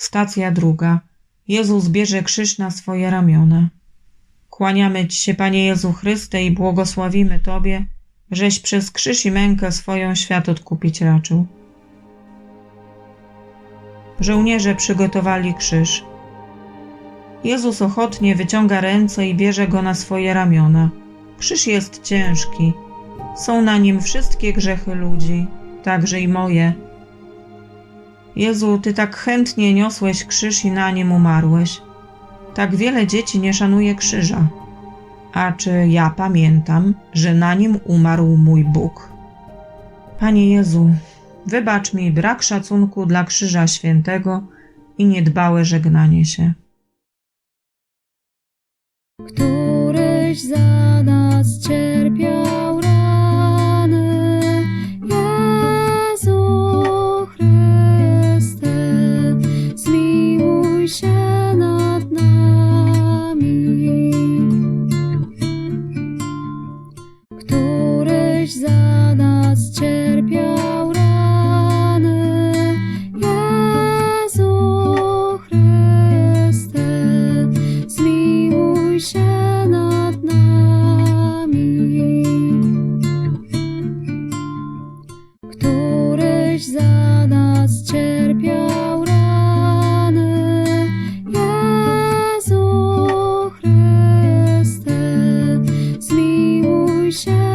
Stacja druga. Jezus bierze krzyż na swoje ramiona. Kłaniamy Ci się, Panie Jezu Chryste, i błogosławimy Tobie, żeś przez krzyż i mękę swoją świat odkupić raczył. Żołnierze przygotowali krzyż. Jezus ochotnie wyciąga ręce i bierze go na swoje ramiona. Krzyż jest ciężki. Są na nim wszystkie grzechy ludzi, także i moje. Jezu, Ty tak chętnie niosłeś krzyż i na nim umarłeś. Tak wiele dzieci nie szanuje krzyża. A czy ja pamiętam, że na nim umarł mój Bóg? Panie Jezu, wybacz mi brak szacunku dla Krzyża Świętego i niedbałe żegnanie się. któryś za nas cierpiał się nad nami. Któryś za nas cierpiał rany, Jezu Chryste, zmiłuj się nad nami. Któryś za nas shine.